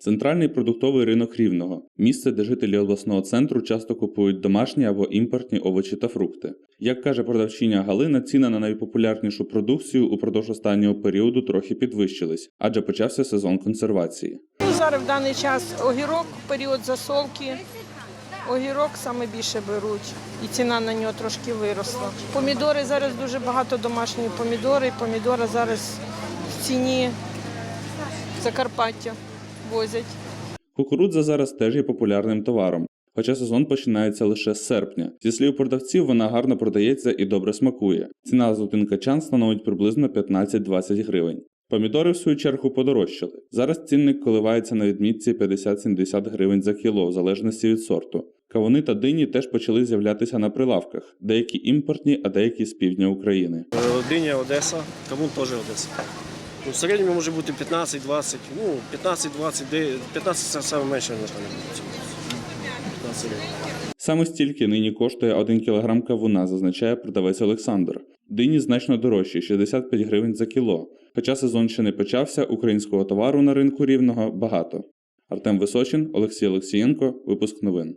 Центральний продуктовий ринок Рівного місце, де жителі обласного центру часто купують домашні або імпортні овочі та фрукти. Як каже продавчиня Галина, ціни на найпопулярнішу продукцію упродовж останнього періоду трохи підвищились, адже почався сезон консервації. Ну, зараз в даний час огірок, період засолки. Огірок саме більше беруть, і ціна на нього трошки виросла. Помідори зараз дуже багато домашньої помідори. Помідори зараз в ціні Закарпаття возять. Кукурудза зараз теж є популярним товаром, хоча сезон починається лише з серпня. Зі слів продавців, вона гарно продається і добре смакує. Ціна за один качан становить приблизно 15-20 гривень. Помідори, в свою чергу, подорожчали. Зараз цінник коливається на відмітці 50-70 гривень за кіло, в залежності від сорту. Кавуни та дині теж почали з'являтися на прилавках, деякі імпортні, а деякі з півдня України. Е, Диня Одеса, Кавун теж Одеса. Ну, в середньому може бути 15-20, ну 15-20, 15 це саме менше, ніж там буде. 15 гривень. Саме стільки нині коштує 1 кг кавуна, зазначає продавець Олександр. Дині значно дорожчі 65 гривень за кіло. Хоча сезон ще не почався, українського товару на ринку рівного багато. Артем Височин, Олексій Олексієнко, випуск новин.